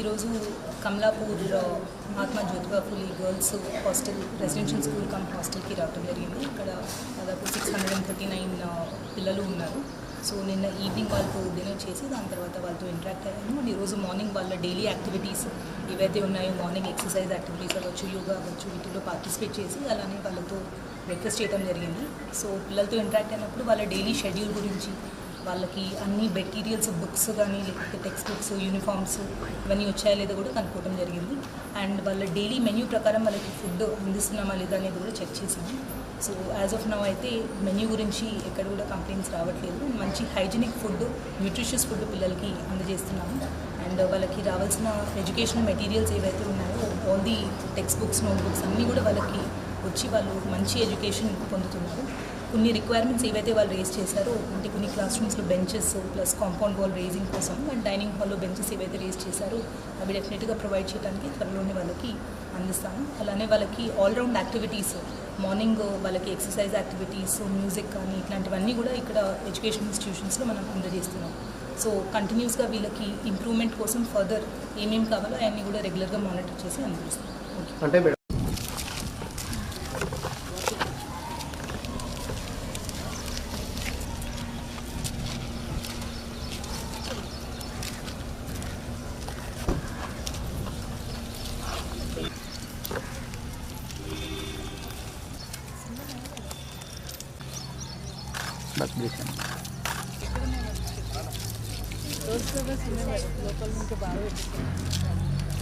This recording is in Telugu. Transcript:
ఈరోజు Kamalapur Mahatma Jyotiba Phule girls hostel residential school cum హాస్టల్కి రావడం జరిగింది. ఇక్కడ దాదాపు six hundred and thirty nine పిల్లలు ఉన్నారు. సో నిన్న ఈవినింగ్ వాళ్ళతో డిన్నర్ చేసి దాని తర్వాత వాళ్ళతో ఇంటరాక్ట్ అయ్యాను అండ్ ఈరోజు మార్నింగ్ వాళ్ళ డైలీ యాక్టివిటీస్ ఏవైతే ఉన్నాయో మార్నింగ్ ఎక్సర్సైజ్ యాక్టివిటీస్ అవ్వచ్చు యోగా అవ్వచ్చు వీటిలో పార్టిసిపేట్ చేసి అలానే వాళ్ళతో బ్రేక్ఫాస్ట్ చేయడం జరిగింది. సో పిల్లలతో ఇంటరాక్ట్ అయినప్పుడు వాళ్ళ డైలీ షెడ్యూల్ గురించి వాళ్ళకి అన్ని మెటీరియల్స్ బుక్స్ కానీ లేకపోతే టెక్స్ట్ బుక్స్ యూనిఫామ్స్ ఇవన్నీ వచ్చాయా లేదా కూడా కనుక్కోవడం జరిగింది. అండ్ వాళ్ళ డైలీ మెన్యూ ప్రకారం వాళ్ళకి ఫుడ్ అందిస్తున్నామా లేదా అనేది కూడా చెక్ చేసాము సో యాజ్ ఆఫ్ నౌ అయితే మెన్యూ గురించి ఎక్కడ కూడా కంప్లైంట్స్ రావట్లేదు. మంచి హైజీనిక్ ఫుడ్ న్యూట్రిషియస్ ఫుడ్ పిల్లలకి అందజేస్తున్నాము. అండ్ వాళ్ళకి రావాల్సిన ఎడ్యుకేషనల్ మెటీరియల్స్ ఏవైతే ఉన్నాయో all the text books note books అన్నీ కూడా వాళ్ళకి వచ్చి వాళ్ళు మంచి ఎడ్యుకేషన్ పొందుతున్నారు. కొన్ని రిక్వైర్మెంట్స్ ఏవైతే వాళ్ళు రేస్ చేశారో అంటే కొన్ని class రూమ్స్లో benches plus compound wall raising కోసం అండ్ డైనింగ్ హాల్లో బెంచెస్ ఏవైతే రేస్ చేశారో అవి డెఫినెట్గా ప్రొవైడ్ చేయడానికి త్వరలోనే వాళ్ళకి అందిస్తాము అలానే వాళ్ళకి ఆల్రౌండ్ యాక్టివిటీస్ మార్నింగ్ వాళ్ళకి ఎక్సర్సైజ్ యాక్టివిటీస్ మ్యూజిక్ కానీ ఇట్లాంటివన్నీ కూడా ఇక్కడ ఎడ్యుకేషన్ ఇన్స్టిట్యూషన్స్లో మనం అందజేస్తున్నాం. సో కంటిన్యూస్గా వీళ్ళకి ఇంప్రూవ్మెంట్ కోసం ఫర్దర్ ఏమేమి కావాలో అవన్నీ కూడా రెగ్యులర్గా మానిటర్ చేసి प्लस ब्रिक है के बारे में